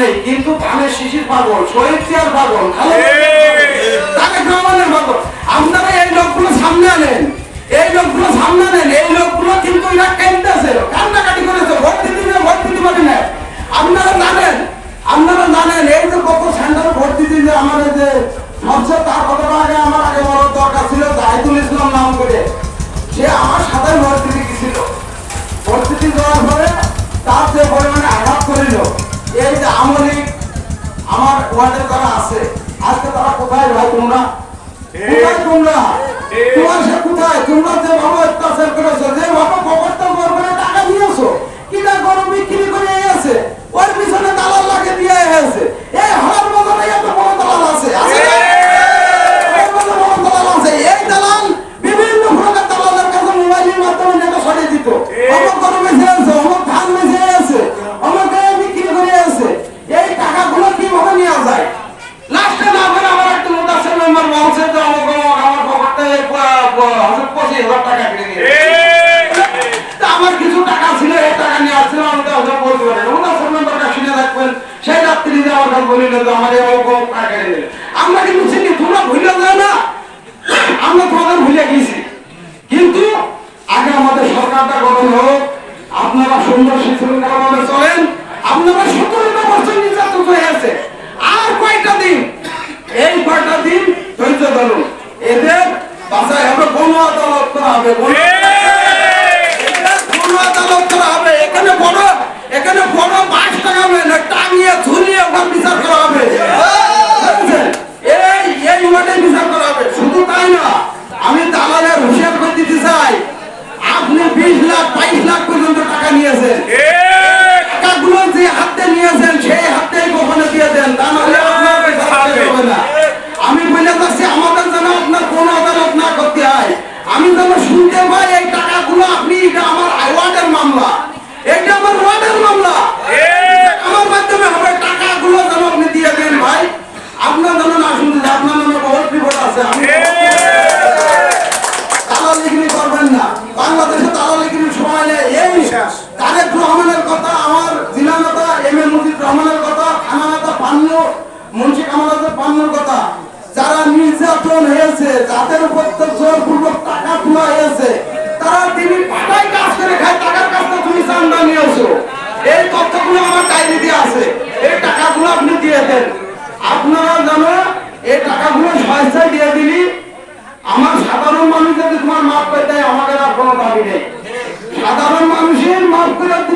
নেই কিন্তু ধানের শিশির পাগল, শহীদ চেয়ার পাগল তারেক পাগল। আপনারা এই লোকগুলো সামনে আনেন, এই লোকগুলো সামনে আনেন, এই লোকগুলো কিন্তু কেন্দ্রেছে কান্নাকাটি করেছে, ভোট দিতে দিলে ভোট দিতে না। আপনারা জানেন আপনারা জানেন, এই যে কত ভোট দিতে যে তার কথাটা আগে আমার আগে বলার দরকার ছিল, জাহিদুল ইসলাম নাম করে। সে আমার সাথে ভোট দিতে গেছিল। পরিস্থিতি দেওয়ার পরে তার যে পরিমাণে আঘাত করিল এই যে আমলি আমার ওয়ার্ডের তারা আছে আজকে তারা কোথায় ভাই তোমরা? কোথায় তোমরা? তোমার সে কোথায়? তোমরা যে ভাবে অত্যাচার করেছ যে ভাবে কবরটা হাজার টাকা কেটে নিয়ে আমার কিছু টাকা ছিল এই টাকা নিয়ে আসছিল আমি তো ওদের বলতে পারি। না ওনার ফোন নাম্বারটা শুনে রাখবেন সেই রাত্রি যে আমার কাছে বলিল যে আমার এই টাকা নিলে আমরা কিন্তু চিনি তোমরা ভুলে যাও না। আমরা তোমাদের ভুলে গেছি কিন্তু আগে আমাদের সরকারটা গঠন হোক আপনারা সুন্দর শৃঙ্খলাভাবে চলেন আপনারা সতেরোটা বছর নির্যাতন হয়ে আছে আর কয়টা দিন? এই কয়টা দিন ধৈর্য ধরুন। এদের 하라고 তারেক রহমানের কথা, আমার জেলা নেতা এম এ মুজিব রহমানের কথা নেতা পান্ন, মুন্সি কামালাদের পান্নর কথা। যারা নির্যাতন হয়েছে, যাদের উপর জোরপূর্বক টাকা তোলা হয়েছে, তারা তিনি পাটায় কাজ করে খায়, টাকার কাজটা তুমি চান্দা নিয়েছো এই তথ্যগুলো আমার ডায়েরিতে আছে। এই টাকাগুলো আপনি দিয়ে দেন। আপনারা জানো এই টাকাগুলো সহায়তায় দিয়ে দিলি। আমার সাধারণ মানুষ যদি তোমার মাফ করে দেয় আমাদের আর কোনো দাবি নেই। 그냥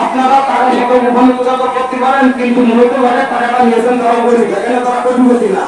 আপনারা সাথে গোপন যোগাযোগ করতে পারেন কিন্তু মূলত ভাবে টাকাটা নিয়েছেন তারা কোটিপতি না।